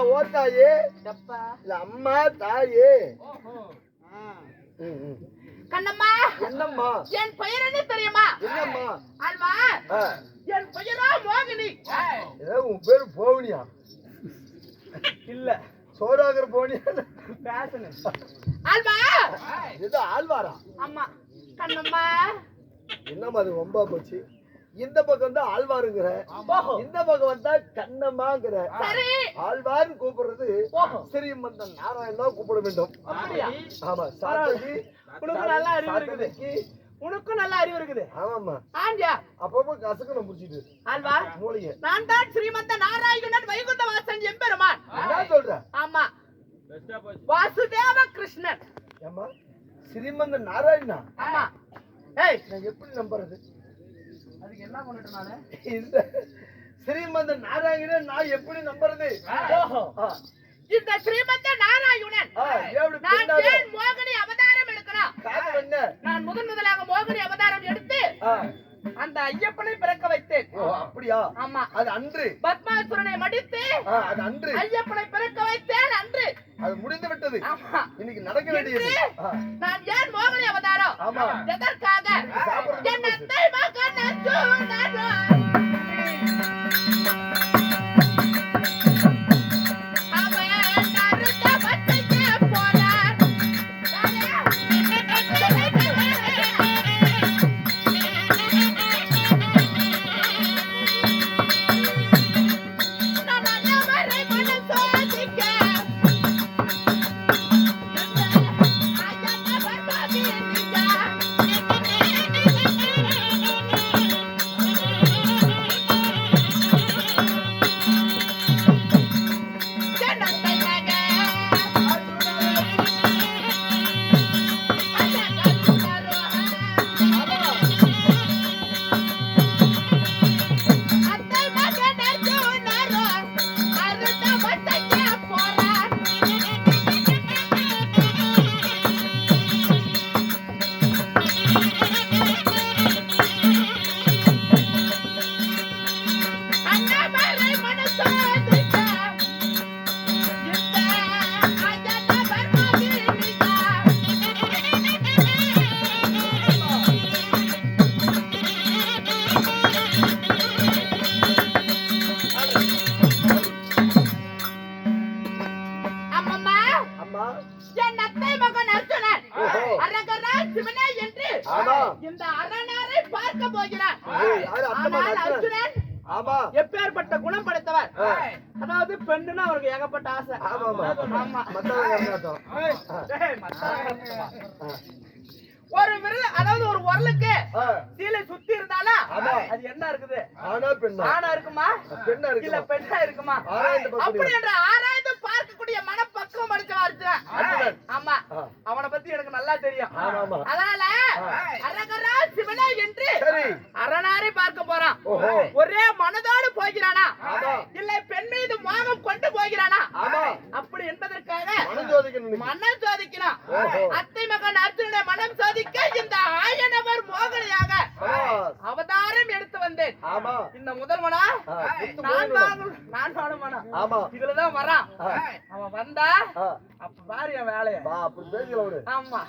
எப்பா இல்ல அம்மா தாயே. கண்ணம்மா. என்னம்மா? என் பெயர் என்ன தெரியுமா? என்னம்மா? அல்வா என் பெயரா மோகினி. ஏதோ உன் பேரு போவனியா இல்ல. சோடாகர் போவனியா பேசணும். அல்வா ஏதோ ஆழ்வாரா அம்மா கண்ணம்மா. என்னம்மா அது ரொம்ப போச்சு? இந்த பக்கம் தான் ஆழ்வாருங்கிற இந்த பக்கம் வந்தா கண்ணம்மாங்கிற. சரி. ஆழ்வார்னு கூப்பிடுறது நாராயணன் தான் கூப்பிட வேண்டும். ஆமா உனக்கு நல்ல அறிவு இருக்குது. உனக்கும் நல்ல அறிவு இருக்குது. ஆமாம்மா. ஆண்டியா? அப்பப்போ கசக்கணும் முடிச்சிட்டு. அல்வா மூலிகை. நான் தான் ஸ்ரீமந்த நாராயணன் வைகுண்ட வாசன் எம்பெருமான். என்ன சொல்ற? ஆமா. வாசுதேவ கிருஷ்ணன் ஏம்மா ஸ்ரீமந்தன் நாராயணா ஆமா. ஏய். நான் எப்படி நம்புறது? அதுக்கு என்ன ஸ்ரீமந்தன் நாராயணன் நான் எப்படி நம்புறது? ஓஹோ. ஆ, இந்த ஸ்ரீமந்த நாராயணன் நான் பெண்ணாக ஏன் மோகினி அவதாரம் என்ன நான் முதன் முதலாக மோகினி அவதாரம் எடுத்து அந்த ஐயப்பனை பிறக்க வைத்தேன். அப்படியா? ஆமா. அது அன்று. பத்மாசுரனை மடித்து அது அன்று. ஐயப்பனை பிறக்க வைத்தேன். அது முடிந்து விட்டது. ஆமா. இன்னைக்கு நடக்க வேண்டியது. நான் ஏன் மோகினி அவதாரம்? ஆமா. எதற்காக? இந்த அரணாரை பார்க்க மகன் ஆனால் அர்ஜுனன்? அர்ஜுனன் ஆமா. எப்பேற்பட்ட குணம் படைத்தவர் ஆ. அதாவது பெண்ணுன்னா அவருக்கு ஏகப்பட்ட ஆசை. ஒரு விரல் அதாவது ஒரு உரலுக்கு சீலை சுத்தி இருந்தாலும் ஆமா. அது என்ன இருக்குது? ஆனா இருக்குமா? பெண்ணா இல்ல இருக்குமா? பெண்ணா இருக்குமா அப்படி என்ற ஆராய்ந்து பார்க்கக்கூடிய மனப்பக்குவம் அடிச்சவா அர்ஜுனன் அர்ஜுனன். ஆமா ஆ, அவனை பத்தி எனக்கு நல்லா தெரியும். அதனால. அரகரா சிவனே என்று அரணாரை பார்க்க போறான். ஒரே மனதோடு போகிறானா. இல்லை பெண் மீது மோகம் கொண்டு போகிறானா? அப்படி என்பதற்காக சோதிக்கணும் ஓஹோ. அத்தை மகன் அவதாரம் எடுத்து வந்தேன். ஆமா. இந்த முதல்வனா? நான் நான் ஆமா. இதுலதான் வரான். அவன் வந்தா அப்ப பாரு என் வேலைய. ஆமா.